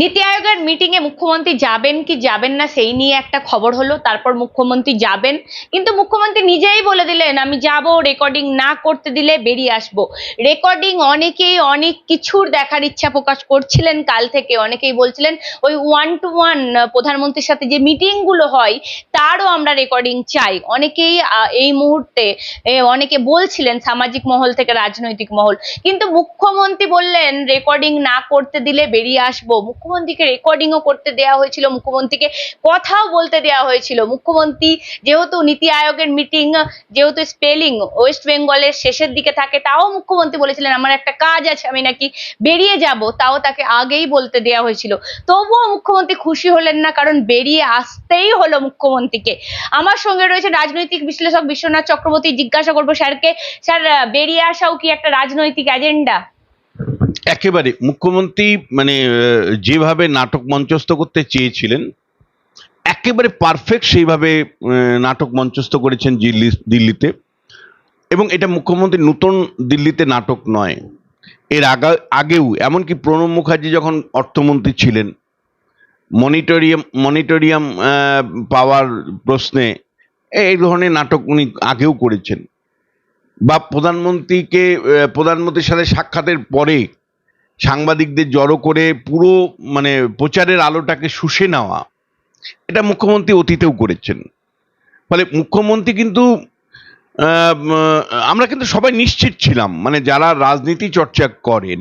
নীতি আয়োগের মিটিং এ মুখ্যমন্ত্রী যাবেন কি যাবেন না সেই নিয়ে একটা খবর হলো, তারপর মুখ্যমন্ত্রী যাবেন। কিন্তু মুখ্যমন্ত্রী নিজেই বলে দিলেন, আমি যাব রেকর্ডিং না করতে দিলে বেরিয়ে আসব। রেকর্ডিং অনেকেই অনেক কিছুর দেখার ইচ্ছা প্রকাশ করছিলেন কাল থেকে। অনেকেই বলছিলেন, ওই ওয়ান টু ওয়ান প্রধানমন্ত্রীর সাথে যে মিটিংগুলো হয়, তারও আমরা রেকর্ডিং চাই। অনেকেই এই মুহূর্তে অনেকে বলছিলেন সামাজিক মহল থেকে রাজনৈতিক মহল। কিন্তু মুখ্যমন্ত্রী বললেন রেকর্ডিং না করতে দিলে বেরিয়ে আসব। মুখ্যমন্ত্রীকে রেকর্ডিংও করতে দেওয়া হয়েছিল, মুখ্যমন্ত্রীকে কথাও বলতে দেওয়া হয়েছিল। মুখ্যমন্ত্রী যেহেতু নীতি আয়োগের মিটিং যেহেতু স্পেলিং ওয়েস্ট বেঙ্গলের শেষের দিকে থাকে, তাও মুখ্যমন্ত্রী বলেছিলেন, আমার একটা কাজ আছে, আমি নাকি বেরিয়ে যাব। তাও তাকে আগেই বলতে দেওয়া হয়েছিল। তবুও মুখ্যমন্ত্রী খুশি হলেন না, কারণ বেরিয়ে আসতেই হলো মুখ্যমন্ত্রীকে। আমার সঙ্গে রয়েছে রাজনৈতিক বিশ্লেষক বিশ্বনাথ চক্রবর্তী। জিজ্ঞাসা করব, স্যারকে, স্যার, বেরিয়ে আসাও কি একটা রাজনৈতিক এজেন্ডা একেবারে মুখ্যমন্ত্রী মানে যেভাবে নাটক মঞ্চস্থ করতে চেয়েছিলেন, একেবারে পারফেক্ট সেইভাবে নাটক মঞ্চস্থ করেছেন দিল্লি দিল্লিতে। এবং এটা মুখ্যমন্ত্রী নতুন দিল্লিতে নাটক নয়। এর আগা, আগেও, এমনকি প্রণব মুখার্জি যখন অর্থমন্ত্রী ছিলেন, মনিটরিয়াম মনিটরিয়াম পাওয়ার প্রশ্নে এই ধরনের নাটক উনি আগেও করেছেন। বা প্রধানমন্ত্রীকে প্রধানমন্ত্রীর সাথে সাক্ষাতের পরে সাংবাদিকদের জড়ো করে পুরো মানে প্রচারের আলোটাকে শুষে নেওয়া এটা মুখ্যমন্ত্রী অতীতেও করেছেন। ফলে মুখ্যমন্ত্রী কিন্তু আমরা কিন্তু সবাই নিশ্চিত ছিলাম মানে যারা রাজনীতি চর্চা করেন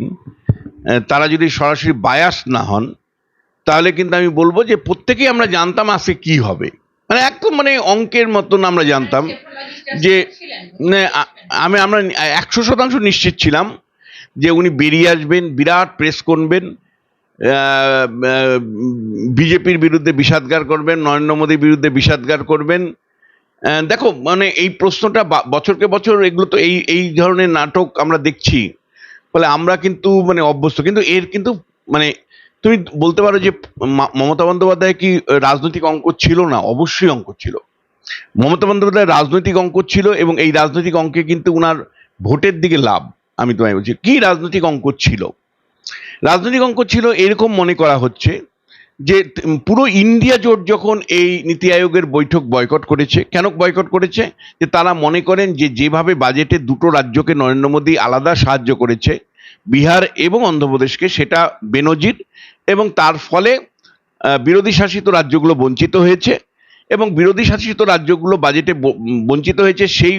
তারা যদি সরাসরি বায়াস না হন তাহলে কিন্তু আমি বলব যে প্রত্যেকেই আমরা জানতাম আজকে কি হবে। মানে একদম মানে অঙ্কের মতন আমরা জানতাম যে আমি আমরা একশো শতাংশ নিশ্চিত ছিলাম যে উনি বেরিয়ে আসবেন, বিরাট প্রেস করবেন বিজেপির বিরুদ্ধে বিষাদগার করবেন, নরেন্দ্র মোদীর বিরুদ্ধে বিষাদগার করবেন। দেখো মানে এই প্রশ্নটা বছরকে বছর এগুলো তো এই এই ধরনের নাটক আমরা দেখছি। ফলে আমরা কিন্তু মানে অভ্যস্ত। কিন্তু এর কিন্তু মানে তুমি বলতে পারো যে মমতা বন্দ্যোপাধ্যায় কি রাজনৈতিক অঙ্ক ছিল না? অবশ্যই অঙ্ক ছিল। মমতা বন্দ্যোপাধ্যায় রাজনৈতিক অঙ্ক ছিল এবং এই রাজনৈতিক অঙ্কে কিন্তু উনার ভোটের দিকে লাভ। আমি তোমায় বলছি, কি রাজনৈতিক অঙ্ক ছিল? রাজনৈতিক অঙ্ক ছিল এরকম মনে করা হচ্ছে যে পুরো ইন্ডিয়া জোট যখন এই নীতি আয়োগের বৈঠক বয়কট করেছে, কেন বয়কট করেছে? যে তারা মনে করেন যে যেভাবে বাজেটে দুটো রাজ্যকে নরেন্দ্র মোদী আলাদা সাহায্য করেছে, বিহার এবং অন্ধ্রপ্রদেশকে, সেটা বেনজির এবং তার ফলে বিরোধী শাসিত রাজ্যগুলো বঞ্চিত হয়েছে। এবং বিরোধী শাসিত রাজ্যগুলো বাজেটে বঞ্চিত হয়েছে, সেই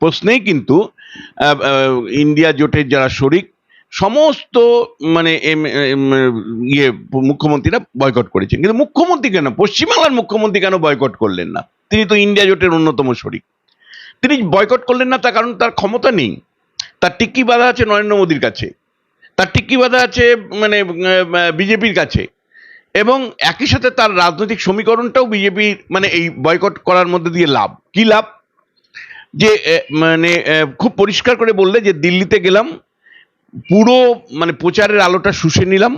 প্রশ্নেই কিন্তু ইন্ডিয়া জোটের যারা শরিক, সমস্ত মানে ইয়ে মুখ্যমন্ত্রীরা বয়কট করেছেন। কিন্তু মুখ্যমন্ত্রী কেন? পশ্চিমবাংলার মুখ্যমন্ত্রী কেন বয়কট করলেন না? তিনি তো ইন্ডিয়া জোটের অন্যতম শরিক। তিনি বয়কট করলেন না তার কারণ তার ক্ষমতা নেই। তার টিক্কি বাধা আছে নরেন্দ্র মোদীর কাছে। তার টিক্কি বাধা আছে মানে বিজেপির কাছে। এবং একই সাথে তার রাজনৈতিক সমীকরণটাও বিজেপি মানে এই বয়কট করার মধ্যে দিয়ে লাভ। কি লাভ? যে মানে খুব পরিষ্কার করে বললে যে দিল্লিতে গেলাম, পুরো মানে প্রচারের আলোটা শুষে নিলাম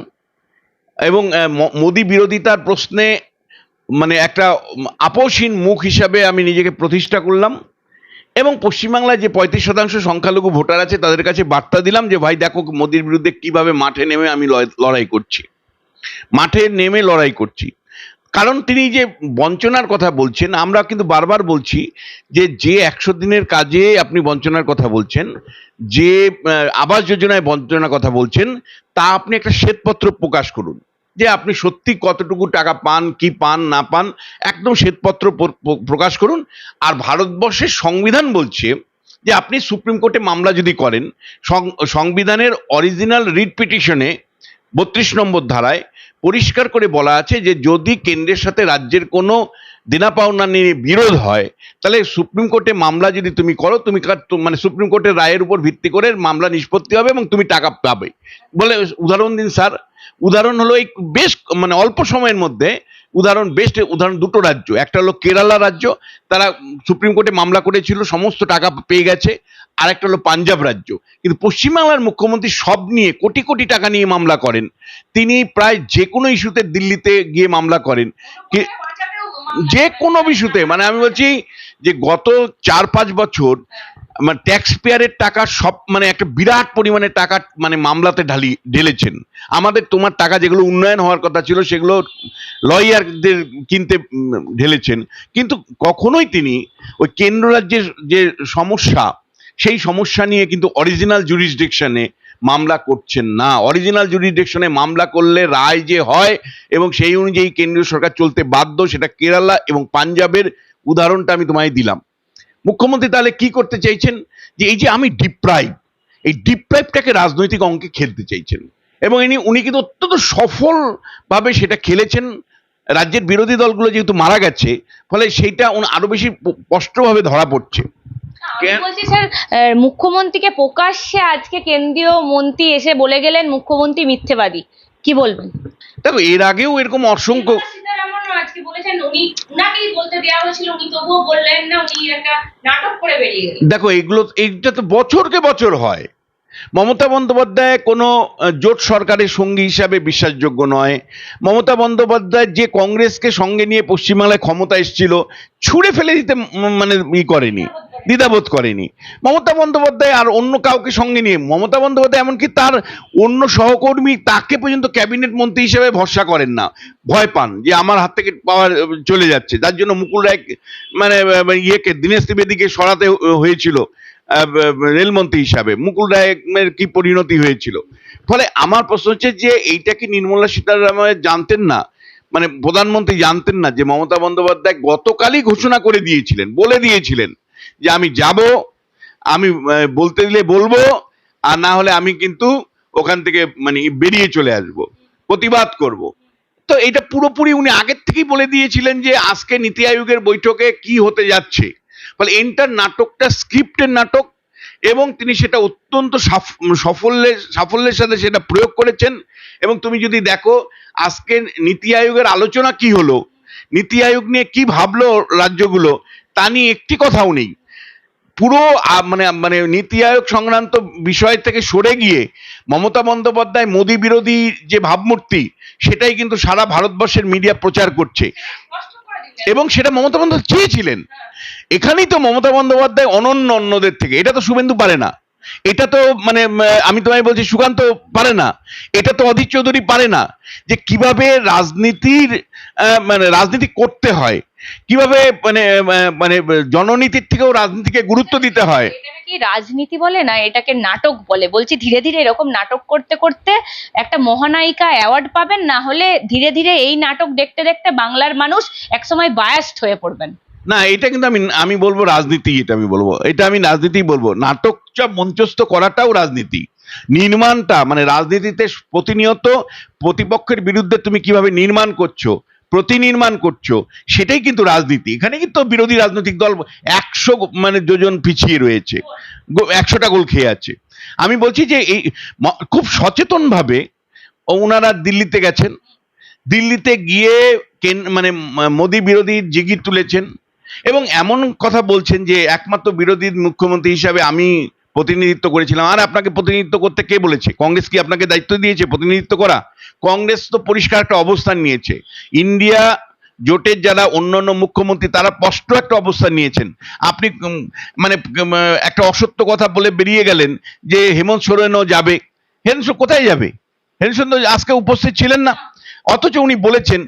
এবং মোদী বিরোধিতার প্রশ্নে মানে একটা আপোষহীন মুখ হিসাবে আমি নিজেকে প্রতিষ্ঠা করলাম এবং পশ্চিমবাংলায় যে পঁয়ত্রিশ শতাংশ সংখ্যালঘু ভোটার আছে তাদের কাছে বার্তা দিলাম যে, ভাই, দেখো মোদির বিরুদ্ধে কীভাবে মাঠে নেমে আমি লড়াই করছি। মাঠে নেমে লড়াই করছি। কারণ তিনি যে বঞ্চনার কথা বলছেন, আমরা কিন্তু বারবার বলছি যে যে একশো দিনের কাজে আপনি বঞ্চনার কথা বলছেন, যে আবাস যোজনায় বঞ্চনার কথা বলছেন, তা আপনি একটা শ্বেতপত্র প্রকাশ করুন। যে আপনি সত্যি কতটুকু টাকা পান, কি পান, না পান, একদম শ্বেতপত্র প্র- প্র- প্রকাশ করুন। আর ভারতবর্ষের সংবিধান বলছে যে, আপনি সুপ্রিম কোর্টে মামলা যদি করেন সংবিধানের অরিজিনাল রিট পিটিশনে বত্রিশ নম্বর ধারায় পরিষ্কার করে বলা আছে যে যদি কেন্দ্রের সাথে রাজ্যের কোনো দেনা পাওনা নিয়ে বিরোধ হয়, তাহলে সুপ্রিম কোর্টে মামলা যদি তুমি করো, তুমি মানে সুপ্রিম কোর্টের রায়ের উপর ভিত্তি করে মামলা নিষ্পত্তি হবে এবং তুমি টাকা পাবে। বলে উদাহরণ দিন স্যার। উদাহরণ হলো এই বেশ মানে অল্প সময়ের মধ্যে উদাহরণ বেস্ট উদাহরণ দুটো রাজ্য। একটা হলো কেরালা রাজ্য, তারা সুপ্রিম কোর্টে মামলা করেছিল, সমস্ত টাকা পেয়ে গেছে। আর একটা হলো পাঞ্জাব রাজ্য। কিন্তু পশ্চিমবাংলার মুখ্যমন্ত্রী সব নিয়ে কোটি কোটি টাকা নিয়ে মামলা করেন। তিনি প্রায় যে কোনো ইস্যুতে দিল্লিতে গিয়ে মামলা করেন। যে কোনো ইস্যুতে মানে আমি বলছি যে গত চার পাঁচ বছর মানে ট্যাক্স পেয়ারের টাকা সব মানে একটা বিরাট পরিমাণে টাকা মানে মামলাতে ঢালি, ঢেলেছেন। আমাদের তোমার টাকা যেগুলো উন্নয়ন হওয়ার কথা ছিল, সেগুলো লয়ারদের কিনতে ঢেলেছেন। কিন্তু কখনোই তিনি ওই কেন্দ্র রাজ্যের যে সমস্যা, সেই সমস্যা নিয়ে কিন্তু অরিজিনাল জুরিসডিকশনে মামলা করছেন না। অরিজিনাল জুরিসডিকশনে মামলা করলে রায় যে হয় এবং সেই অনুযায়ী কেন্দ্রীয় সরকার চলতে বাধ্য, সেটা কেরালা এবং পাঞ্জাবের উদাহরণটা আমি তোমায় দিলাম। মুখ্যমন্ত্রী তাহলে কি করতে চাইছেন? যে এই যে আমি ডিপ্রাইভ এই ডিপ্রাইভটাকে রাজনৈতিক অঙ্কে খেলতে চাইছেন। এবং ইনি উনি কিন্তু অত্যন্ত সফলভাবে সেটা খেলেছেন। রাজ্যের বিরোধী দলগুলো যেহেতু মারা গেছে ফলে সেইটা উনি আরও বেশি স্পষ্টভাবে ধরা পড়ছে। বলছি স্যার মুখ্যমন্ত্রীকে প্রকাশ্যে আজকে কেন্দ্রীয় মন্ত্রী এসে বলে গেলেন মুখ্যমন্ত্রী মিথ্যেবাদী। কি বলবেন? দেখো এর আগেও এরকম অসংখ্য সীতারামনও আজকে বলেছেন উনি, উনাকেই বলতে দেওয়া হয়েছিল, উনি তবুও বললেন না, উনি একটা নাটক করে বেরিয়ে গেলেন। দেখো, এগুলো, এইটা তো বছরকে বছর হয়। মমতা বন্দ্যোপাধ্যায় কোনো জোট সরকারের সঙ্গী হিসাবে বিশ্বাসযোগ্য নয়। মমতা বন্দ্যোপাধ্যায় যে কংগ্রেসকে সঙ্গে নিয়ে পশ্চিমবাংলায় ক্ষমতা এসেছিল, ছুঁড়ে ফেলে দিতে মানে ই করেনি, দ্বিধাবোধ করেনি। মমতা বন্দ্যোপাধ্যায় আর অন্য কাউকে সঙ্গে নিয়ে, মমতা বন্দ্যোপাধ্যায় এমনকি তার অন্য সহকর্মী, তাকে পর্যন্ত ক্যাবিনেট মন্ত্রী হিসেবে ভরসা করেন না। ভয় পান যে আমার হাত থেকে পাওয়ার চলে যাচ্ছে। যার জন্য মুকুল রায় মানে ইয়েকে, দীনেশ ত্রিবেদীকে সরাতে হয়েছিল। রেলমন্ত্রী হিসাবে মুকুল রায়ের কি পরিণতি হয়েছিল? ফলে আমার প্রশ্ন হচ্ছে যে, এইটা কি নির্মলা সীতারামন জানতেন না? মানে প্রধানমন্ত্রী জানতেন না যে মমতা বন্দ্যোপাধ্যায় গতকালই ঘোষণা করে দিয়েছিলেন, বলে দিয়েছিলেন যে আমি যাব, আমি বলতে দিলে বলব, আর না হলে আমি কিন্তু ওখান থেকে মানে বেরিয়ে চলে আসব, প্রতিবাদ করব। তো এটা পুরোপুরি উনি আগের থেকেই বলে দিয়েছিলেন যে, আজকে নীতি আয়োগের বৈঠকে কি হতে যাচ্ছে? ফলে এন্টার নাটকটা স্ক্রিপ্টের নাটক এবং তিনি সেটা অত্যন্ত সাফল্যের সাফল্যের সাথে সেটা প্রয়োগ করেছেন। এবং তুমি যদি দেখো আজকে নীতি আয়োগের আলোচনা কি হলো, নীতি আয়োগ নিয়ে কি ভাবলো রাজ্যগুলো, তা নিয়ে একটি কথাও নেই। পুরো মানে মানে নীতি আয়োগ সংক্রান্ত বিষয় থেকে সরে গিয়ে মমতা বন্দ্যোপাধ্যায় মোদী বিরোধী যে ভাবমূর্তি, সেটাই কিন্তু সারা ভারতবর্ষের মিডিয়া প্রচার করছে। এবং সেটা মমতা বন্দ্যোপাধ্যায় চেয়েছিলেন এখানেই তো মমতা বন্দ্যোপাধ্যায় অনন্য অন্যদের থেকে। এটা তো শুভেন্দু পারে না। এটা তো মানে আমি তোমায় বলছি, সুকান্ত পারে না। এটা তো অধীর চৌধুরী পারে না। যে কীভাবে রাজনীতির মানে রাজনীতি করতে হয় কীভাবে মানে মানে জননীতির থেকেও রাজনীতিকে গুরুত্ব দিতে হয়? কি রাজনীতি বলে না এটাকে নাটক বলে। বলছি ধীরে ধীরে এরকম নাটক করতে করতে একটা মহানায়িকা অ্যাওয়ার্ড পাবেন না হলে ধীরে ধীরে এই নাটক দেখতে দেখতে বাংলার মানুষ একসময় বায়াস্ট হয়ে পড়বেন। না এটা কিন্তু আমি আমি বলব রাজনীতি এটা আমি বলব। এটা আমি রাজনীতি বলব। নাটকটা মঞ্চস্থ করাটাও রাজনীতি। নির্মাণটা মানে রাজনীতিতে প্রতিনিয়ত প্রতিপক্ষের বিরুদ্ধে তুমি কীভাবে নির্মাণ করছ প্রতিনির্মাণ করছ, সেটাই কিন্তু রাজনীতি। এখানে কিন্তু বিরোধী রাজনৈতিক দল একশো মানে যোজন পিছিয়ে রয়েছে একশোটা গোল খেয়ে আছে। আমি বলছি যে এই খুব সচেতনভাবে ওনারা দিল্লিতে গেছেন, দিল্লিতে গিয়ে মানে মোদী বিরোধী জিগির তুলেছেন এবং এমন কথা বলছেন যে একমাত্র বিরোধী মুখ্যমন্ত্রী হিসাবে আমি প্রতিনিধিত্ব করেছিলাম। আর আপনাকে প্রতিনিধিত্ব করতে কে বলেছে? কংগ্রেস কি আপনাকে দায়িত্ব দিয়েছে প্রতিনিধিত্ব করা? কংগ্রেস তো পরিষ্কার একটা অবস্থান নিয়েছে। ইন্ডিয়া জোটের যারা অন্যান্য মুখ্যমন্ত্রী, তারা স্পষ্ট একটা অবস্থান নিয়েছেন। আপনি মানে একটা অসত্য কথা বলে বেরিয়ে গেলেন যে হেমন্ত সোরেনও যাবে। হেমন্ত কোথায় যাবে? হেমন্ত সোরেন আজকে উপস্থিত ছিলেন না। অথচ উনি বলেছেন,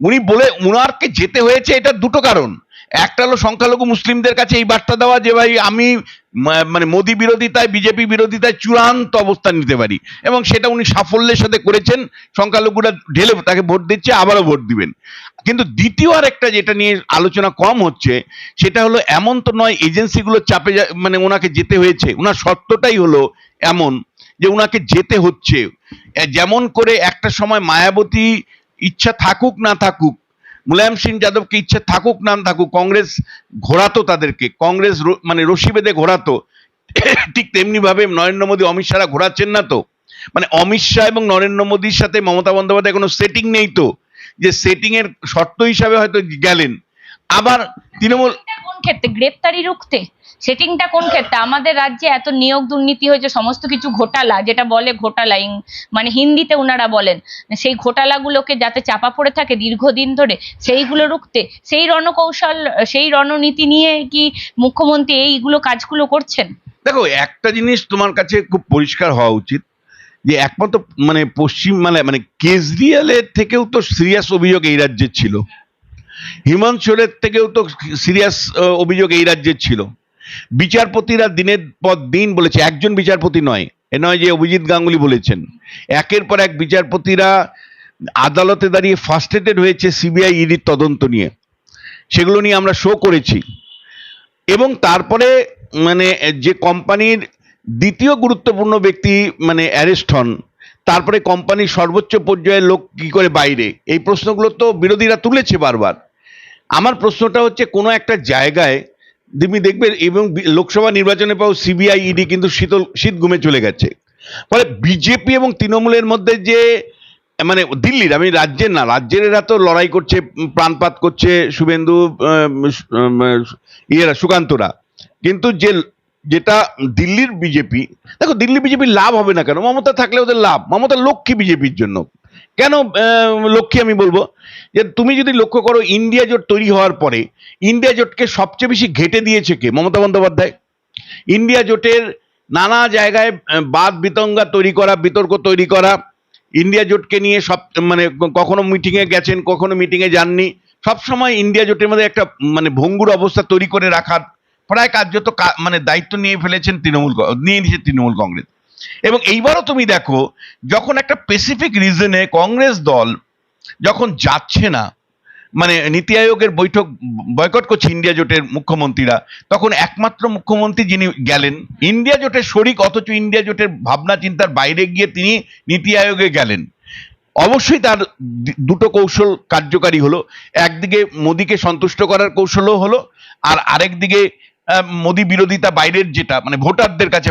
উনি বলে, উনারকে যেতে হয়েছে এটা দুটো কারণ। একটা হলো সংখ্যালঘু মুসলিমদের কাছে এই বার্তা দেওয়া যে ভাই, আমি মানে মোদী বিরোধিতায়, বিজেপি বিরোধিতায় চূড়ান্ত অবস্থান নিতে পারি। এবং সেটা উনি সাফল্যের সাথে করেছেন, সংখ্যালঘুরা ঢেলে তাকে ভোট দিচ্ছে, আবারও ভোট দিবেন। কিন্তু দ্বিতীয় আর একটা যেটা নিয়ে আলোচনা কম হচ্ছে, সেটা হলো এমন তো নয়, এজেন্সিগুলো চাপে মানে ওনাকে যেতে হয়েছে। ওনার শর্তটাই হলো এমন যে ওনাকে যেতে হচ্ছে। যেমন করে একটা সময় মায়াবতী ইচ্ছা থাকুক না থাকুক মুলায়ম সিং যাদবকে ইচ্ছে থাকুক নাম থাকুক, কংগ্রেস ঘোরাতো তাদেরকে, কংগ্রেস মানে রশি বেঁধে ঘোরাতো। ঠিক তেমনি ভাবে নরেন্দ্র মোদী, অমিত শাহরা ঘোরাচ্ছেন না তো। মানে অমিত শাহ এবং নরেন্দ্র মোদীর সাথে মমতা বন্দ্যোপাধ্যায় কোনো সেটিং নেই তো। যে সেটিং এর শর্ত হিসাবে হয়তো গেলেন। আবার তৃণমূল কোন ক্ষেত্রে? গ্রেপ্তারি রুখতে। সেটিংটা কোন ক্ষেত্রে? আমাদের রাজ্যে এত নিয়োগ দুর্নীতি হয়েছে সমস্ত কিছু ঘোটালা যেটা বলে ঘোটালা মানে হিন্দিতে ওনারা বলেন সেই ঘোটালাগুলোকে যাতে চাপা পড়ে থাকে দীর্ঘদিন ধরে সেইগুলো রুখতে। সেই রণকৌশল সেই রণনীতি নিয়ে কি মুখ্যমন্ত্রী এইগুলো কাজগুলো করছেন? দেখো একটা জিনিস তোমার কাছে খুব পরিষ্কার হওয়া উচিত যে একমাত্র মানে পশ্চিম মানে মানে কেজরিওয়ালের থেকেও তো সিরিয়াস অভিযোগ এই রাজ্যের ছিল। হিমন্ত থেকেও তো সিরিয়াস অভিযোগ এই রাজ্যের ছিল। বিচারপতিরা দিনের পর দিন বলেছে, একজন বিচারপতি নয়, এ নয় যে অভিজিৎ গাঙ্গুলি বলেছেন। একের পর এক বিচারপতিরা আদালতে দাঁড়িয়ে ফার্স্টেটেড হয়েছে সিবিআই ইডির তদন্ত নিয়ে। সেগুলো নিয়ে আমরা শো করেছি। এবং তারপরে মানে যে কোম্পানির দ্বিতীয় গুরুত্বপূর্ণ ব্যক্তি মানে অ্যারেস্ট হন, তারপরে কোম্পানির সর্বোচ্চ পর্যায়ের লোক কি করে বাইরে? এই প্রশ্নগুলো তো বিরোধীরা তুলেছে বারবার। আমার প্রশ্নটা হচ্ছে, কোনো একটা জায়গায় তুমি দেখবে এবং লোকসভা নির্বাচনে পাও সিবিআই, ইডি কিন্তু শীতল, শীত ঘুমে চলে গেছে। ফলে বিজেপি এবং তৃণমূলের মধ্যে যে মানে দিল্লির, আমি রাজ্যের না, রাজ্যের এরা তো লড়াই করছে, প্রাণপাত করছে শুভেন্দু ইয়েরা, সুকান্তরা। কিন্তু যে, যেটা দিল্লির বিজেপি, দেখো দিল্লি বিজেপির লাভ হবে না কেন? মমতা থাকলে ওদের লাভ, মমতা লক্ষ্মী বিজেপির জন্য। কেন লক্ষ্মী আমি বলব? যে তুমি যদি লক্ষ্য করো, ইন্ডিয়া জোট তৈরি হওয়ার পরে, ইন্ডিয়া জোটকে সবচেয়ে বেশি ঘেটে দিয়েছে কে? মমতা বন্দ্যোপাধ্যায়। ইন্ডিয়া জোটের নানা জায়গায় বাদ বিতঙ্গা তৈরি করা, বিতর্ক তৈরি করা, ইন্ডিয়া জোটকে নিয়ে সব মানে কখনো মিটিংয়ে গেছেন, কখনো মিটিংয়ে যাননি। সবসময় ইন্ডিয়া জোটের মধ্যে একটা মানে ভঙ্গুর অবস্থা তৈরি করে রাখার প্রায় কার্যত মানে দায়িত্ব নিয়ে ফেলেছেন তৃণমূল নিয়ে নিয়েছে তৃণমূল কংগ্রেস। এবং এইবারও তুমি দেখো, যখন একটা স্পেসিফিক রিজনে কংগ্রেস দল যখন যাচ্ছে না মানে নীতি আয়োগের বৈঠক, বয়কট করছে ইন্ডিয়া জোটের মুখ্যমন্ত্রীরা, তখন একমাত্র মুখ্যমন্ত্রী যিনি গেলেন, ইন্ডিয়া জোটের শরিক, অথচ ইন্ডিয়া জোটের ভাবনা চিন্তার বাইরে গিয়ে তিনি নীতি আয়োগে গেলেন। অবশ্যই তার দুটো কৌশল কার্যকারী হলো। একদিকে মোদীকে সন্তুষ্ট করার কৌশলও হলো, আর আরেকদিকে মোদী বিরোধিতা বাইরের যেটা মানে ভোটারদের কাছে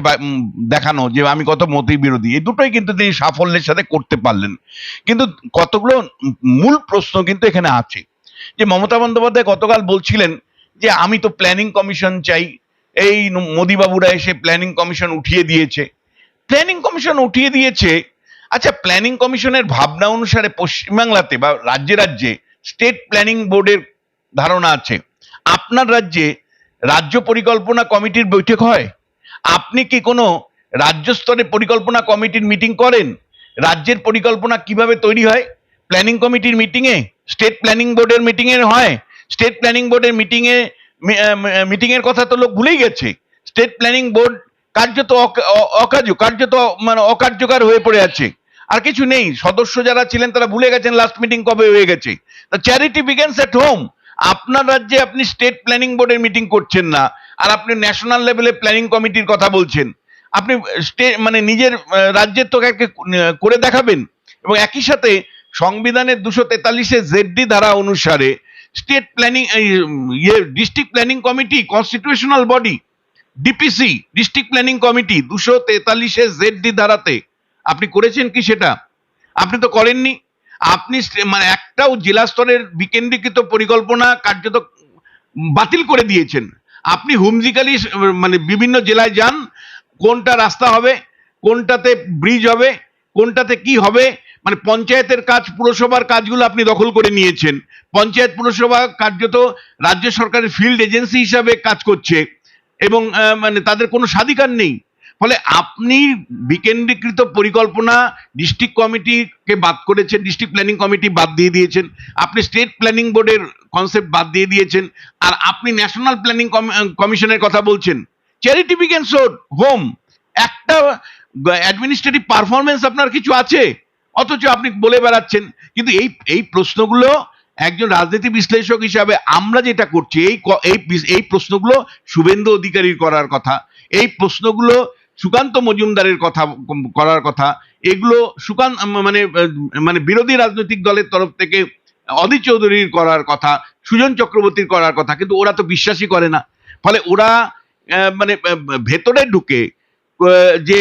দেখানো যে আমি কত মোদী বিরোধী, এই দুটোই কিন্তু তিনি সাফল্যের সাথে করতে পারলেন। কিন্তু কতগুলো মূল প্রশ্ন কিন্তু এখানে আছে। যে মমতা বন্দ্যোপাধ্যায় গতকাল বলছিলেন যে, আমি তো প্ল্যানিং কমিশন চাই। এই মোদীবাবুরা এসে প্ল্যানিং কমিশন উঠিয়ে দিয়েছে। প্ল্যানিং কমিশন উঠিয়ে দিয়েছে? আচ্ছা প্ল্যানিং কমিশনের ভাবনা অনুসারে পশ্চিমবাংলাতে বা রাজ্যে রাজ্যে স্টেট প্ল্যানিং বোর্ডের ধারণা আছে। আপনার রাজ্যে রাজ্য পরিকল্পনা কমিটির বৈঠক হয়। আপনি কি কোনো রাজ্য স্তরে পরিকল্পনা কমিটির মিটিং করেন? রাজ্যের পরিকল্পনা কীভাবে তৈরি হয়? প্ল্যানিং কমিটির মিটিংয়ে, স্টেট প্ল্যানিং বোর্ডের মিটিংয়ে হয়। স্টেট প্ল্যানিং বোর্ডের মিটিংয়ে মিটিংয়ের কথা তো লোক ভুলেই গেছে। স্টেট প্ল্যানিং বোর্ড কার্যত অকার্য, কার্যত মানে অকার্যকর হয়ে পড়ে আছে। আর কিছু নেই, সদস্য যারা ছিলেন তারা ভুলে গেছেন লাস্ট মিটিং কবে হয়ে গেছে। The charity begins at home আপনার রাজ্যে আপনি স্টেট প্ল্যানিং বোর্ডের মিটিং করছেন না, আর আপনি ন্যাশনাল লেভেলে প্ল্যানিং কমিটির কথা বলছেন, আপনি মানে নিজের রাজ্যের তো একে করে দেখাবেন? এবং একই সাথে সংবিধানের দুশো তেতাল্লিশে জেডডি ধারা অনুসারে স্টেট প্ল্যানিং ইয়ে district planning committee constitutional body DPC district planning committee দুশো তেতাল্লিশে জেডডি ধারাতে। আপনি করেছেন কি সেটা? আপনি তো করেননি। আপনি মানে একটাও জেলা স্তরের বিকেন্দ্রীকৃত পরিকল্পনা কার্যত বাতিল করে দিয়েছেন। আপনি হুমজিকালি মানে বিভিন্ন জেলায় যান, কোনটা রাস্তা হবে, কোনটাতে ব্রিজ হবে, কোনটাতে কি হবে মানে পঞ্চায়েতের কাজ, পুরসভার কাজগুলো আপনি দখল করে নিয়েছেন। পঞ্চায়েত, পুরসভা কার্যত রাজ্য সরকারের ফিল্ড এজেন্সি হিসাবে কাজ করছে এবং মানে তাদের কোনো স্বাধিকার নেই। ফলে আপনি বিকেন্দ্রীকৃত পরিকল্পনা ডিস্ট্রিক্ট কমিটিকে বাদ করেছেন ডিস্ট্রিক্ট প্ল্যানিং কমিটি বাদ দিয়ে দিয়েছেন, আপনি স্টেট প্ল্যানিং বোর্ডের কনসেপ্ট বাদ দিয়ে দিয়েছেন, আর আপনি ন্যাশনাল প্ল্যানিং কমিশনের কথা বলছেন। চ্যারিটি বিগেন্স হোম একটা অ্যাডমিনিস্ট্রেটিভ পারফরমেন্স আপনার কিছু আছে, অথচ আপনি বলে বেড়াচ্ছেন। কিন্তু এই এই প্রশ্নগুলো একজন রাজনীতি বিশ্লেষক হিসাবে আমরা যেটা করছি এই এই প্রশ্নগুলো শুভেন্দু অধিকারীর করার কথা। এই প্রশ্নগুলো সুকান্ত মজুমদারের কথা করার কথা, এগুলো সুকান্ত মানে মানে বিরোধী রাজনৈতিক দলের তরফ থেকে অধীর চৌধুরীর করার কথা, সুজন চক্রবর্তীর করার কথা, কিন্তু ওরা তো বিশ্বাসই করে না। ফলে ওরা মানে ভেতরে ঢুকে যে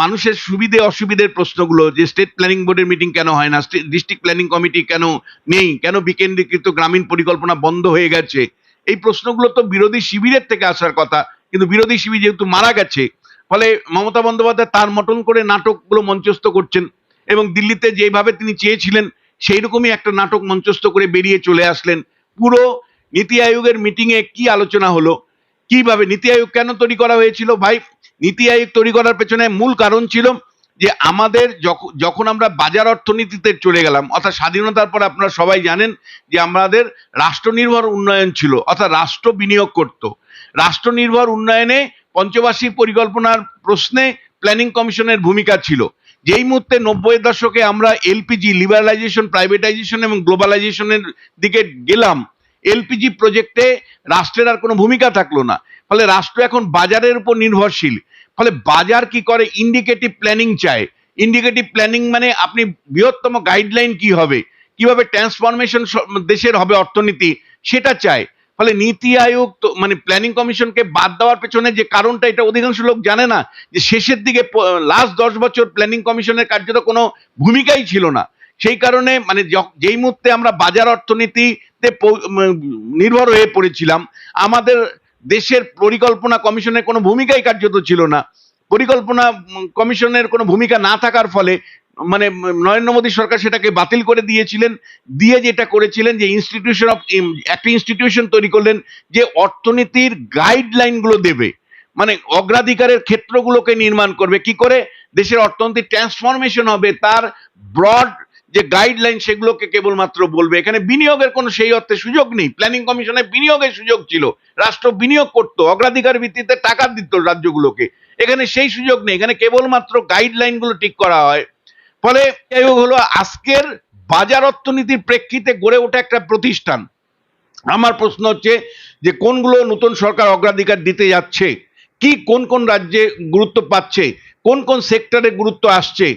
মানুষের সুবিধে অসুবিধের প্রশ্নগুলো, যে স্টেট প্ল্যানিং বোর্ডের মিটিং কেন হয় না ডিস্ট্রিক্ট প্ল্যানিং কমিটি কেন নেই, কেন বিকেন্দ্রীকৃত গ্রামীণ পরিকল্পনা বন্ধ হয়ে গেছে, এই প্রশ্নগুলো তো বিরোধী শিবিরের থেকে আসার কথা, কিন্তু বিরোধী শিবির যেহেতু মারা গেছে ফলে মমতা বন্দ্যোপাধ্যায় তার মতন করে নাটকগুলো মঞ্চস্থ করছেন এবং দিল্লিতে যেভাবে তিনি চেয়েছিলেন সেই রকমই একটা নাটক মঞ্চস্থ করে বেরিয়ে চলে আসলেন। পুরো নীতি আয়োগের মিটিং এ কি আলোচনা হলো? কীভাবে? নীতি আয়োগ কেন তৈরি করা হয়েছিল? ভাই, নীতি আয়োগ তৈরি করার পেছনে মূল কারণ ছিল যে আমাদের যখ- যখন আমরা বাজার অর্থনীতিতে চলে গেলাম, অর্থাৎ স্বাধীনতার পর আপনারা সবাই জানেন যে আমাদের রাষ্ট্রনির্ভর উন্নয়ন ছিল, অর্থাৎ রাষ্ট্র বিনিয়োগ করত। রাষ্ট্রনির্ভর উন্নয়নে পঞ্চবার্ষিক পরিকল্পনার প্রশ্নে প্ল্যানিং কমিশনের ভূমিকা ছিল। যেই মুহূর্তে নব্বই দশকে আমরা এলপিজি লিবারালাইজেশন প্রাইভেটাইজেশন এবং গ্লোবালাইজেশনের দিকে গেলাম এলপিজি প্রজেক্টে রাষ্ট্রের আর কোনো ভূমিকা থাকল না। ফলে রাষ্ট্র এখন বাজারের উপর নির্ভরশীল। ফলে বাজার কি করে? ইন্ডিকেটিভ প্ল্যানিং চায়। ইন্ডিকেটিভ প্ল্যানিং মানে আপনি বৃহত্তম গাইডলাইন কি হবে? কীভাবে ট্রান্সফরমেশন দেশের হবে অর্থনীতি? সেটা চায়। ফলে নীতি আয়োগ মানে প্ল্যানিং কমিশনকে বাদ দেওয়ার পেছনে যে কারণটা, এটা অধিকাংশ লোক জানে না যে শেষের দিকে লাস্ট দশ বছর প্ল্যানিং কমিশনের কার্যত কোনো ভূমিকাই ছিল না। সেই কারণে মানে যেই মুহূর্তে আমরা বাজার অর্থনীতিতে নির্ভর হয়ে পড়েছিলাম, আমাদের দেশের পরিকল্পনা কমিশনের কোনো ভূমিকাই কার্যত ছিল না। পরিকল্পনা কমিশনের কোনো ভূমিকা না থাকার ফলে মানে নরেন্দ্র মোদী সরকার সেটাকে বাতিল করে দিয়েছিলেন, দিয়ে যেটা করেছিলেন যে ইনস্টিটিউশন অফ একটা ইনস্টিটিউশন তৈরি করলেন যে অর্থনীতির গাইডলাইনগুলো দেবে। মানে অগ্রাধিকারের ক্ষেত্রগুলোকে নির্মাণ করবে। কি করে? দেশের অর্থনীতির ট্রান্সফরমেশন হবে, তার ব্রড যে গাইডলাইন সেগুলোকে কেবলমাত্র বলবে। এখানে বিনিয়োগের কোনো সেই অর্থে সুযোগ নেই। প্ল্যানিং কমিশনে বিনিয়োগের সুযোগ ছিল। রাষ্ট্র বিনিয়োগ করতো, অগ্রাধিকার ভিত্তিতে টাকা দিত রাজ্যগুলোকে। এখানে সেই সুযোগ নেই। এখানে কেবলমাত্র গাইডলাইনগুলো ঠিক করা হয়। ফলে হলো আজকের বাজার অর্থনীতির প্রেক্ষিতে গড়ে ওঠা একটা প্রতিষ্ঠান। আমার প্রশ্ন হচ্ছে যে কোনগুলো নতুন সরকার অগ্রাধিকার দিতে যাচ্ছে? কি কোন কোন রাজ্যে গুরুত্ব পাচ্ছে? কোন কোন সেক্টরে গুরুত্ব আসছে?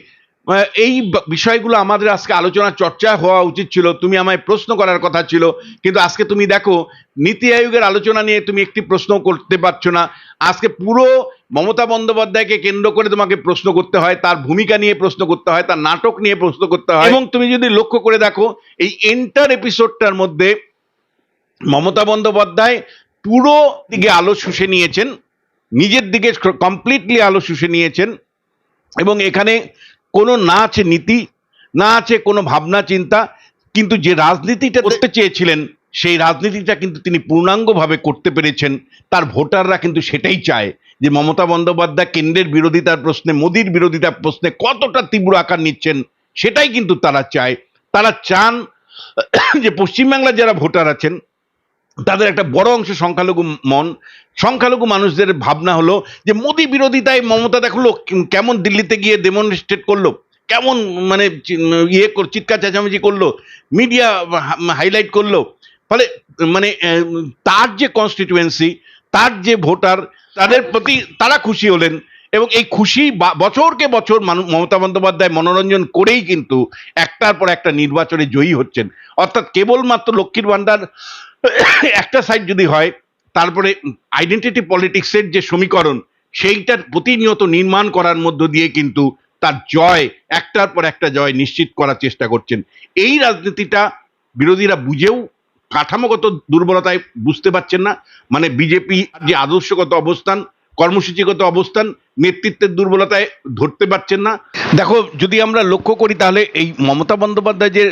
এই বিষয়গুলো আমাদের আজকে আলোচনা চর্চা হওয়া উচিত ছিল। তুমি আমায় প্রশ্ন করার কথা ছিল। কিন্তু আজকে তুমি দেখো, নীতি আয়োগের আলোচনা নিয়ে তুমি একটি প্রশ্ন করতে পারছ না। আজকে পুরো মমতা বন্দ্যোপাধ্যায়কে কেন্দ্র করে তোমাকে প্রশ্ন করতে হয়, তার ভূমিকা নিয়ে প্রশ্ন করতে হয়, তার নাটক নিয়ে প্রশ্ন করতে হয়। এবং তুমি যদি লক্ষ্য করে দেখো, এই এন্টার এপিসোডটার মধ্যে মমতা বন্দ্যোপাধ্যায় পুরো দিকে আলো শুষে নিয়েছেন, নিজের দিকে কমপ্লিটলি আলো শুষে নিয়েছেন এবং এখানে কোনো না আছে নীতি না আছে কোনো ভাবনা চিন্তা কিন্তু যে রাজনীতিটা করতে চেয়েছিলেন সেই রাজনীতিটা কিন্তু তিনি পূর্ণাঙ্গভাবে করতে পেরেছেন। তার ভোটাররা কিন্তু সেটাই চায় যে মমতা বন্দ্যোপাধ্যায় কেন্দ্রের বিরোধিতার প্রশ্নে মোদির বিরোধিতার প্রশ্নে কতটা তীব্র আকার নিচ্ছেন সেটাই কিন্তু তারা চায়। তারা চান যে পশ্চিমবাংলার যারা ভোটার আছেন তাদের একটা বড় অংশ সংখ্যালঘু মন। সংখ্যালঘু মানুষদের ভাবনা হলো যে মোদী বিরোধিতায় মমতা দেখল, কেমন দিল্লিতে গিয়ে ডেমনস্ট্রেট করল, কেমন মানে ইয়ে কর- চিৎকার চেঁচামেচি করল মিডিয়া হাইলাইট করল। ফলে মানে তার যে কনস্টিটিউয়েন্সি তার যে ভোটার, তাদের প্রতি তারা খুশি হলেন এবং এই খুশি বছরকে বছর মমতা বন্দ্যোপাধ্যায় মনোরঞ্জন করেই কিন্তু একটার পর একটা নির্বাচনে জয়ী হচ্ছেন। অর্থাৎ কেবলমাত্র লক্ষ্মীর ভান্ডার একটা সাইড যদি হয়, তারপরে আইডেন্টিটি পলিটিক্সের যে সমীকরণ, সেইটার প্রতিনিয়ত নির্মাণ করার মধ্য দিয়ে কিন্তু তার জয়, একটার পর একটা জয় নিশ্চিত করার চেষ্টা করছেন। এই রাজনীতিটা বিরোধীরা বুঝেও কাঠামোগত দুর্বলতায় বুঝতে পারছেন না। মানে বিজেপি যে আদর্শগত অবস্থান কর্মসূচিগত অবস্থান, নেতৃত্বের দুর্বলতায় ধরতে পারছেন না। দেখো, যদি আমরা লক্ষ্য করি তাহলে এই মমতা বন্দ্যোপাধ্যায় যে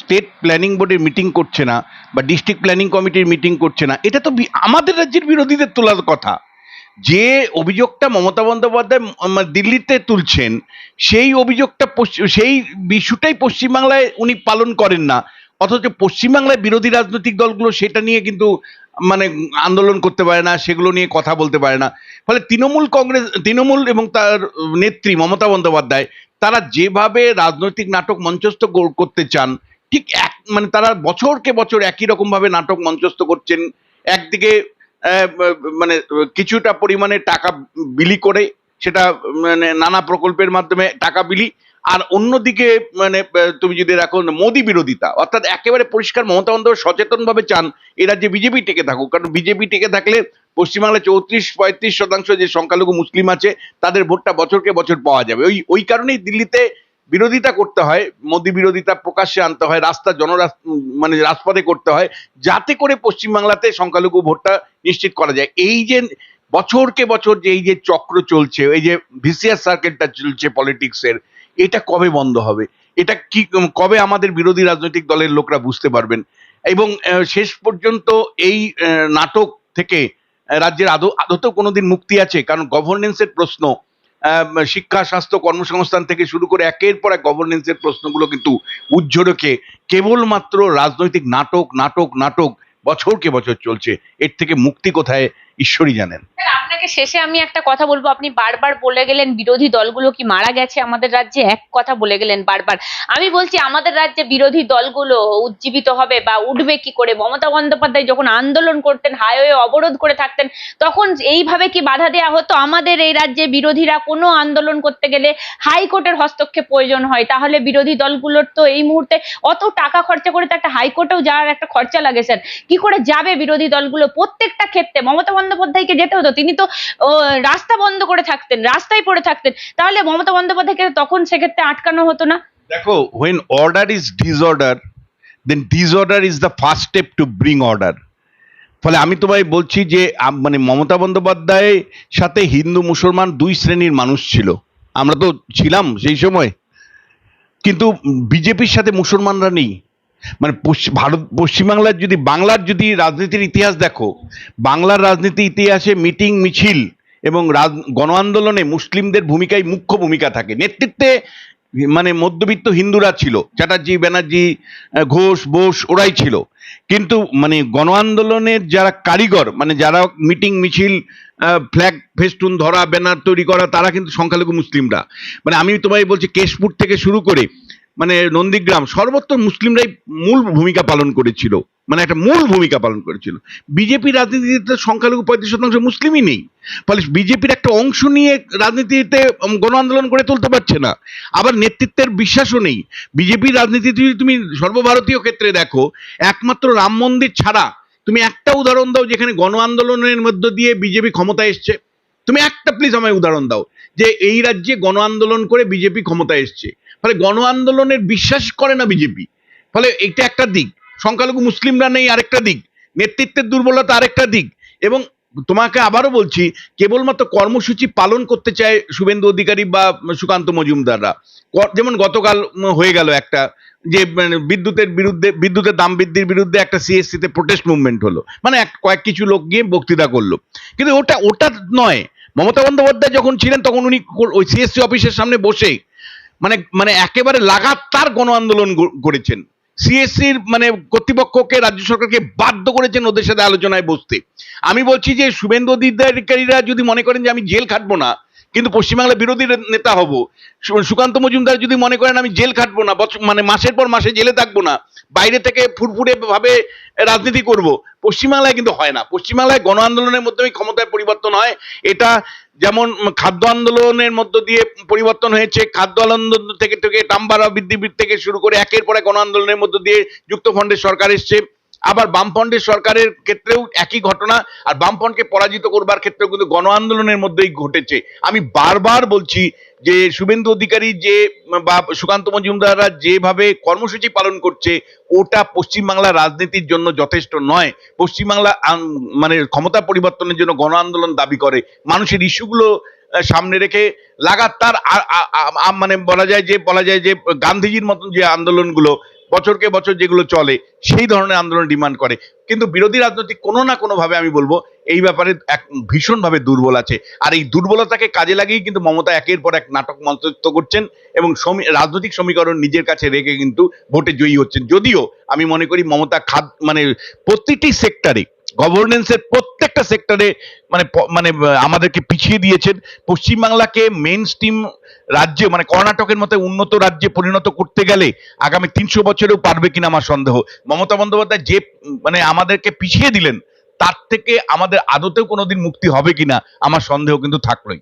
স্টেট প্ল্যানিং বোর্ডের মিটিং করছে না, বা ডিস্ট্রিক্ট প্ল্যানিং কমিটির মিটিং করছে না, এটা তো আমাদের রাজ্যের বিরোধীদের তোলার কথা। যে অভিযোগটা মমতা বন্দ্যোপাধ্যায় দিল্লিতে তুলছেন, সেই অভিযোগটা সেই ইস্যুটাই পশ্চিমবাংলায় উনি পালন করেন না। অথচ পশ্চিমবাংলায় বিরোধী রাজনৈতিক দলগুলো সেটা নিয়ে কিন্তু মানে আন্দোলন করতে পারে না, সেগুলো নিয়ে কথা বলতে পারে না। ফলে তৃণমূল কংগ্রেস, তৃণমূল এবং তার নেত্রী মমতা বন্দ্যোপাধ্যায়, তারা যেভাবে রাজনৈতিক নাটক মঞ্চস্থ করতে চান, ঠিক এক মানে তারা বছরকে বছর একই রকম ভাবে নাটক মঞ্চস্থ করছেন। একদিকে মানে কিছুটা পরিমাণে টাকা বিলি করে, সেটা মানে নানা প্রকল্পের মাধ্যমে টাকা বিলি আর অন্যদিকে মানে তুমি যদি রাখো মোদী বিরোধিতা, অর্থাৎ একেবারে পরিষ্কার মমতা বন্দ্যোপাধ্যায় সচেতন ভাবে চান, এ রাজ্যে বিজেপি টেকে থাকুক। কারণ বিজেপি টেকে থাকলে পশ্চিমবাংলায় চৌত্রিশ, পঁয়ত্রিশ শতাংশ যে সংখ্যালঘু মুসলিম আছে, তাদের ভোটটা বছরকে বছর পাওয়া যাবে। ওই ওই কারণেই দিল্লিতে বিরোধিতা করতে হয়, মোদী বিরোধিতা প্রকাশ্যে আনতে হয়, রাস্তা জনরাস মানে রাজপথে করতে হয়, যাতে করে পশ্চিমবাংলাতে সংখ্যালঘু ভোটটা নিশ্চিত করা যায়। এই যে বছরকে বছর যে এই যে চক্র চলছে, এই যে ভিসিআর সার্কেলটা চলছে পলিটিক্সের এটা কবে বন্ধ হবে? এটা কি, কবে আমাদের বিরোধী রাজনৈতিক দলের লোকরা বুঝতে পারবেন? এবং শেষ পর্যন্ত এই নাটক থেকে রাজ্যের আদৌ, আদতেও কোনোদিন মুক্তি আছে? কারণ গভর্নেন্সের প্রশ্ন শিক্ষা, স্বাস্থ্য, কর্মসংস্থান থেকে শুরু করে একের পর এক গভর্নেন্সের প্রশ্নগুলো কিন্তু উজ্জ্বলকে কেবলমাত্র রাজনৈতিক নাটক নাটক নাটক বছরকে বছর চলছে। এর থেকে মুক্তি কোথায়? ঈশ্বরই জানেন। আপনাকে শেষে আমি একটা কথা বলব। আপনি বারবার বলে গেলেন, বিরোধী দলগুলো কি মারা গেছে আমাদের রাজ্যে? এক কথা বলে গেলেন বারবার। আমি বলছি, আমাদের রাজ্যে বিরোধী দলগুলো উজ্জীবিত হবে বা উঠবে কি করে? মমতা বন্দ্যোপাধ্যায় যখন আন্দোলন করতেন, হাইওয়ে অবরোধ করে থাকতেন, তখন এইভাবে কি বাধা দেওয়া হতো? আমাদের এই রাজ্যে বিরোধীরা কোনো আন্দোলন করতে গেলে হাইকোর্টের হস্তক্ষেপ প্রয়োজন হয়। তাহলে বিরোধী দলগুলোর তো এই মুহূর্তে অত টাকা খরচা করে তো একটা হাইকোর্টেও যাওয়ার একটা খরচা লাগে, স্যার। কি করে যাবে বিরোধী দলগুলো প্রত্যেকটা ক্ষেত্রে? মমতা বন্দ্যোপাধ্যায়কে যেতে হতো। তিনি তো রাস্তা বন্ধ করে থাকতেন, রাস্তায় পড়ে থাকতেন। তাহলে মমতা বন্দ্যোপাধ্যায়কে তখন সেক্ষেত্রে আটকানো হতো না? দেখো, when order is disorder, then disorder is the first step to bring order. ফলে আমি তোমায় বলছি যে মানে মমতা বন্দ্যোপাধ্যায়ের সাথে হিন্দু মুসলমান দুই শ্রেণির মানুষ ছিল। আমরা তো ছিলাম সেই সময়। কিন্তু বিজেপির সাথে মুসলমানরা নেই। মানে পশ্চিম ভারত পশ্চিমবাংলার যদি বাংলার যদি রাজনীতির ইতিহাস দেখো, বাংলার রাজনীতি ইতিহাসে মিটিং, মিছিল এবং রাজ- গণ আন্দোলনে মুসলিমদের ভূমিকায় মুখ্য ভূমিকা থাকে। নেতৃত্বে মানে মধ্যবিত্ত হিন্দুরা ছিল, চ্যাটার্জি, ব্যানার্জি ঘোষ, বোস ওরাই ছিল। কিন্তু মানে গণ আন্দোলনের যারা কারিগর মানে যারা মিটিং, মিছিল ফ্ল্যাগ, ফেস্টুন, ধরা, ব্যানার তৈরি করা, তারা কিন্তু সংখ্যালঘু মুসলিমরা। মানে আমি তোমায় বলছি, কেশপুর থেকে শুরু করে মানে নন্দীগ্রাম, সর্বত্র মুসলিমরাই মূল ভূমিকা পালন করেছিল। মানে একটা মূল ভূমিকা পালন করেছিল। বিজেপি রাজনীতিতে সংখ্যালঘু পঁয়ত্রিশ শতাংশ মুসলিমই নেই। ফলে বিজেপির একটা অংশ নিয়ে রাজনীতিতে গণ আন্দোলন করে তুলতে পারছে না। আবার নেতৃত্বের বিশ্বাসও নেই। বিজেপির রাজনীতি যদি তুমি সর্বভারতীয় ক্ষেত্রে দেখো, একমাত্র রাম মন্দির ছাড়া তুমি একটা উদাহরণ দাও যেখানে গণ আন্দোলনের মধ্য দিয়ে বিজেপি ক্ষমতায় এসছে। তুমি একটা প্লিজ আমায় উদাহরণ দাও, যে এই রাজ্যে গণ আন্দোলন করে বিজেপি ক্ষমতায় এসছে। ফলে গণ আন্দোলনের বিশ্বাস করে না বিজেপি। ফলে এটা একটা দিক, সংখ্যালঘু মুসলিমরা নেই আরেকটা দিক, নেতৃত্বের দুর্বলতা আরেকটা দিক। এবং তোমাকে আবারও বলছি, কেবলমাত্র কর্মসূচি পালন করতে চায় শুভেন্দু অধিকারী বা সুকান্ত মজুমদাররা। যেমন গতকাল হয়ে গেল একটা, যে মানে বিদ্যুতের বিরুদ্ধে, বিদ্যুতের দাম বৃদ্ধির বিরুদ্ধে একটা সিএসসিতে প্রোটেস্ট মুভমেন্ট হলো। মানে এক কয়েক কিছু লোক গিয়ে বক্তৃতা করল। কিন্তু ওটা ওটা নয়। মমতা বন্দ্যোপাধ্যায় যখন ছিলেন, তখন উনি ওই সিএসসি অফিসের সামনে বসে মানে মানে একেবারে লাগাতার গণ আন্দোলন করেছেন। সিএসসির মানে কর্তৃপক্ষকে, রাজ্য সরকারকে বাধ্য করেছেন ওদের সাথে আলোচনায় বসতে। আমি বলছি যে, শুভেন্দু অধিকারীরা যদি মনে করেন যে আমি জেল খাটবো না কিন্তু পশ্চিমবাংলার বিরোধী নেতা হব। সুকান্ত মজুমদার যদি মনে করেন আমি জেল খাটবো না মানে মাসের পর মাসে জেলে থাকব না, বাইরে থেকে ফুরফুরে ভাবে রাজনীতি করব, পশ্চিমবাংলায় কিন্তু হয় না। পশ্চিমবাংলায় গণ আন্দোলনের মাধ্যমে ক্ষমতায় পরিবর্তন হয়। এটা যেমন খাদ্য আন্দোলনের মধ্য দিয়ে পরিবর্তন হয়েছে, খাদ্য আন্দোলন থেকে থেকে টাম্বারা বৃদ্ধি থেকে শুরু করে একের পর এক গণ আন্দোলনের মধ্য দিয়ে যুক্ত ফ্রন্টের সরকার এসছে। আবার বামফ্রন্টের সরকারের ক্ষেত্রেও একই ঘটনা, আর বামফ্রন্টকে পরাজিত করবার ক্ষেত্রেও কিন্তু গণ আন্দোলনের মধ্যেই ঘটেছে। আমি বারবার বলছি যে শুভেন্দু অধিকারী যে, বা সুকান্ত মজুমদাররা যেভাবে কর্মসূচি পালন করছে, ওটা পশ্চিমবাংলার রাজনীতির জন্য যথেষ্ট নয়। পশ্চিমবাংলা মানে ক্ষমতা পরিবর্তনের জন্য গণ আন্দোলন দাবি করে। মানুষের ইস্যুগুলো সামনে রেখে লাগাতার মানে বলা যায় যে, বলা যায় যে গান্ধীজির মতন যে আন্দোলনগুলো বছরকে বছর যেগুলো চলে, সেই ধরনের আন্দোলন ডিমান্ড করে। কিন্তু বিরোধী রাজনৈতিক কোনো না কোনোভাবে আমি বলব, এই ব্যাপারে এক ভীষণভাবে দুর্বল আছে। আর এই দুর্বলতাকে কাজে লাগিয়ে কিন্তু মমতা একের পর এক নাটক মঞ্চস্থ করছেন এবং রাজনৈতিক সমীকরণ নিজের কাছে রেখে কিন্তু ভোটে জয়ী হচ্ছেন। যদিও আমি মনে করি মমতা খাদ মানে প্রতিটি সেক্টরে গভর্নেন্সের প্রত্যেকটা সেক্টরে মানে মানে আমাদেরকে পিছিয়ে দিয়েছেন। পশ্চিমবাংলাকে মেন স্ট্রিম রাজ্যে মানে কর্ণাটকের মতো উন্নত রাজ্যে পরিণত করতে গেলে আগামী তিনশো বছরেও পারবে কিনা আমার সন্দেহ। মমতা বন্দ্যোপাধ্যায় যে মানে আমাদেরকে পিছিয়ে দিলেন, তার থেকে আমাদের আদতেও কোনোদিন মুক্তি হবে কিনা আমার সন্দেহ কিন্তু থাকলোই।